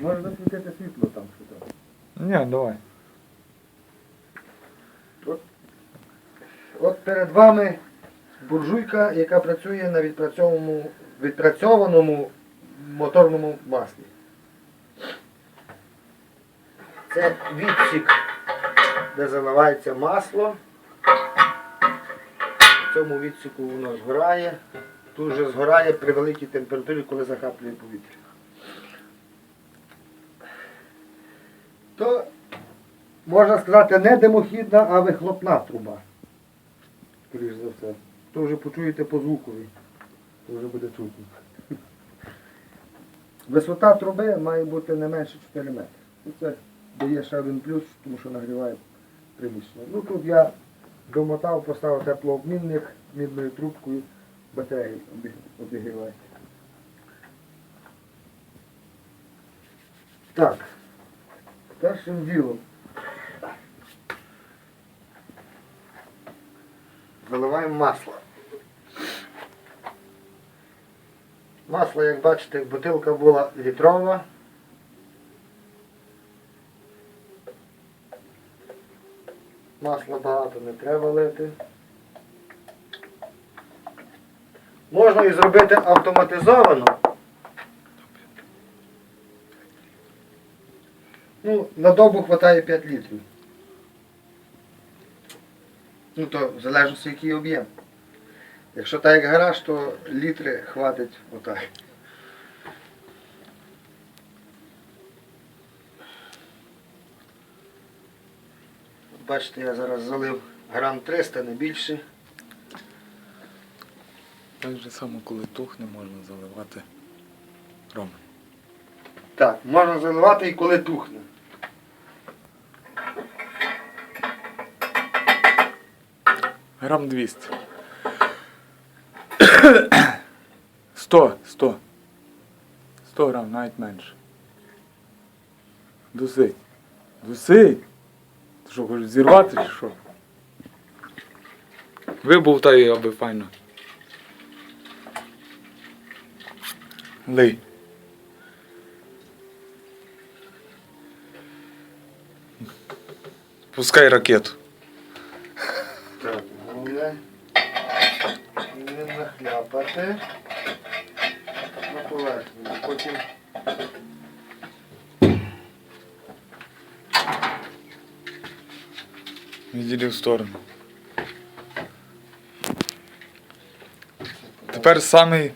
Можна включити світло там, що там. Ні, давай. От перед вами буржуйка, яка працює на відпрацьованому, відпрацьованому моторному маслі. Це відсік, де заливається масло. В цьому відсіку воно згорає. Тут вже згорає при великій температурі, коли захаплює повітря. То, можна сказати, не димохідна, а вихлопна труба. Скоріш за все. То вже почуєте по звукові. То вже буде чутно. Висота труби має бути не менше 4 метри. Це дає ще один плюс, тому що нагріває приміщення. Ну тут я домотав, поставив теплообмінник мідною трубкою, батареї обіг- обігріває. Так. Першим ділом. Заливаємо масло. Масло, як бачите, бутилка була літрова. Масла багато не треба лити. Можна і зробити автоматизовано. Ну, на добу вистачає 5 літрів. Ну то в залежності який об'єм. Якщо так як гараж, то літри хватить отак. Бачите, я зараз залив грам 300, не більше. Так же само, коли тухне, можна заливати ром. Так, можна заливати і коли тухне. Грам 200. 100, 100. 100 грам, навіть менше. Дусить. Дусить. Ти що, хочеш зірвати чи що? Вибувтай, аби файно. Лий. Пускай ракету. Так, головне не нахляпати на поверхню. Потім Відділі в сторону. Тепер самий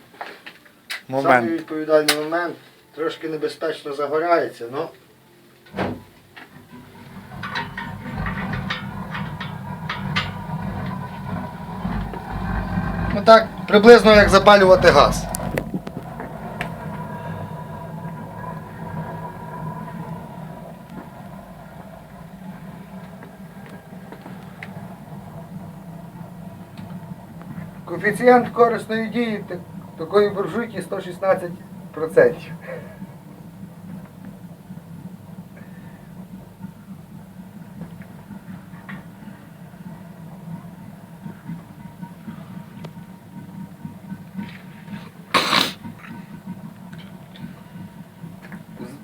Самий відповідальний момент. Трошки небезпечно загорається, але Ну так, приблизно як запалювати газ. Коефіцієнт корисної дії такої буржуйки 116%.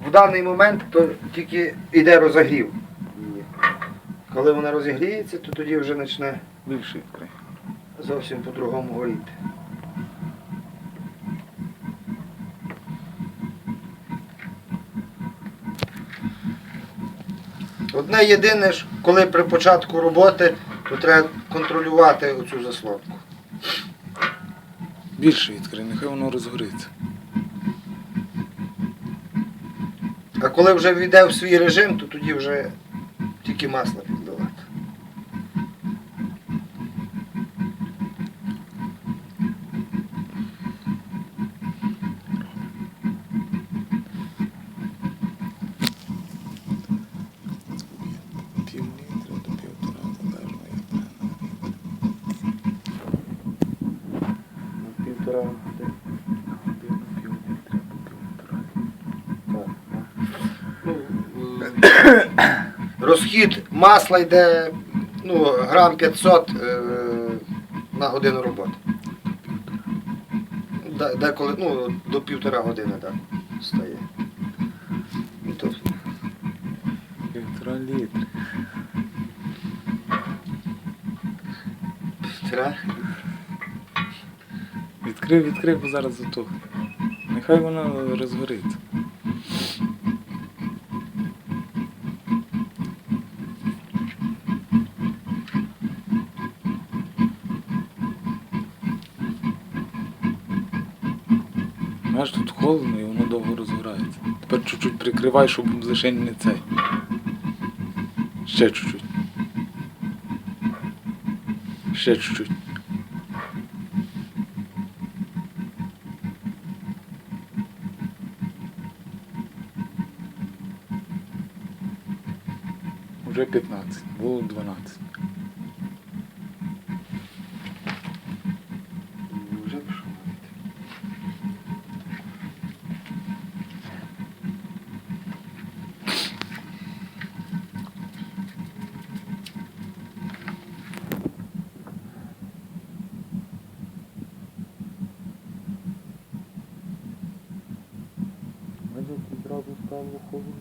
В даний момент то тільки йде розогрів. Коли вона розігріється, то тоді вже почне зовсім по-другому горіти. Одне єдине коли при початку роботи, то треба контролювати оцю заслонку. Більше відкрий, нехай воно розгориться. А коли вже війде в свій режим, то тоді вже тільки масло. Розхід масла йде ну, грам 500 е, на годину роботи. Деколи ну, до півтора години так, стає. Півтора літри. Півтора? Відкрив, відкрив, бо зараз затухне. Нехай воно розгориться. Знаєш, тут холодно і воно довго розгорається. Тепер чуть-чуть прикривай, щоб лишень не цей. Ще чуть-чуть. Ще чуть-чуть. Уже 15, було 12. Відразу стало холодно.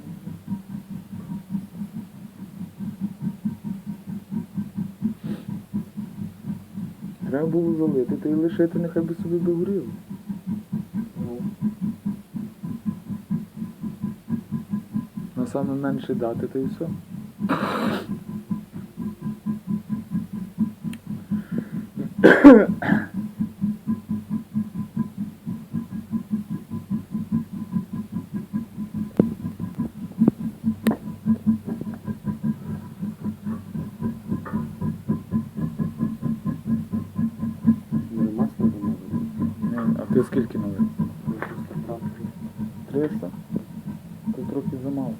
Треба було залити та й лишити, нехай би собі догоріло. Ну, На саме менше дати, та й все. Ти скільки налив? 300? Це трохи замало.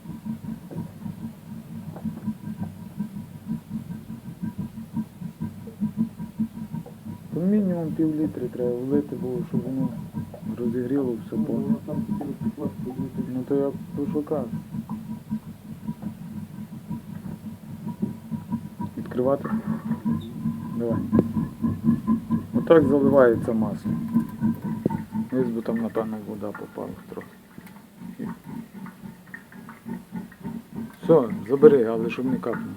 То мінімум пів літри треба влити було, щоб воно розігріло все повністю. Ну. Ну то я що. Відкривати? Давай. Отак заливається масло. Ось бо там, напевно, вода попала трохи. Все, забери, але щоб не капнуло.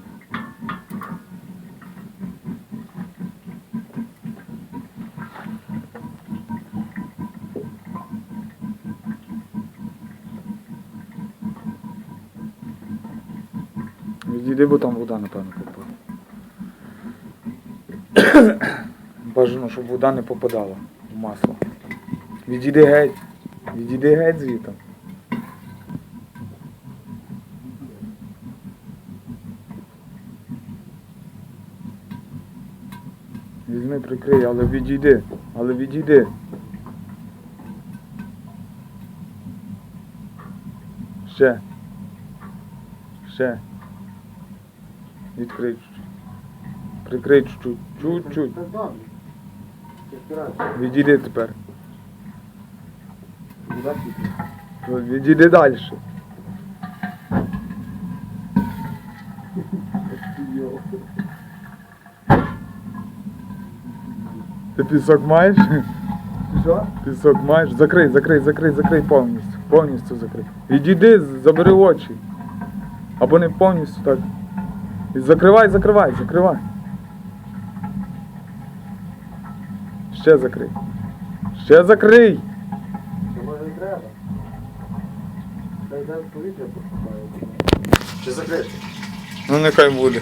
Відійди, бо там вода, напевно, попала. Бажано, щоб вода не попадала в масло. Відійди геть. Відійди геть звідти. Візьми, прикрий, але відійди. Але відійди. Ще. Ще. Відкрий чуть-чуть. Прикрий чуть-чуть. Чуть-чуть. Відійди тепер. Вода. Відійди далі. Ти пісок маєш? Що? Пісок маєш? Закрий, закрий, закрий, закрий повністю. Повністю закрий. Відійди, забери очі. Або не повністю так. І закривай, закривай, закривай. Ще закрий. Ще закрий. Що може не треба? Та йде повітря поступає. Чи закрити? Ну нехай буде.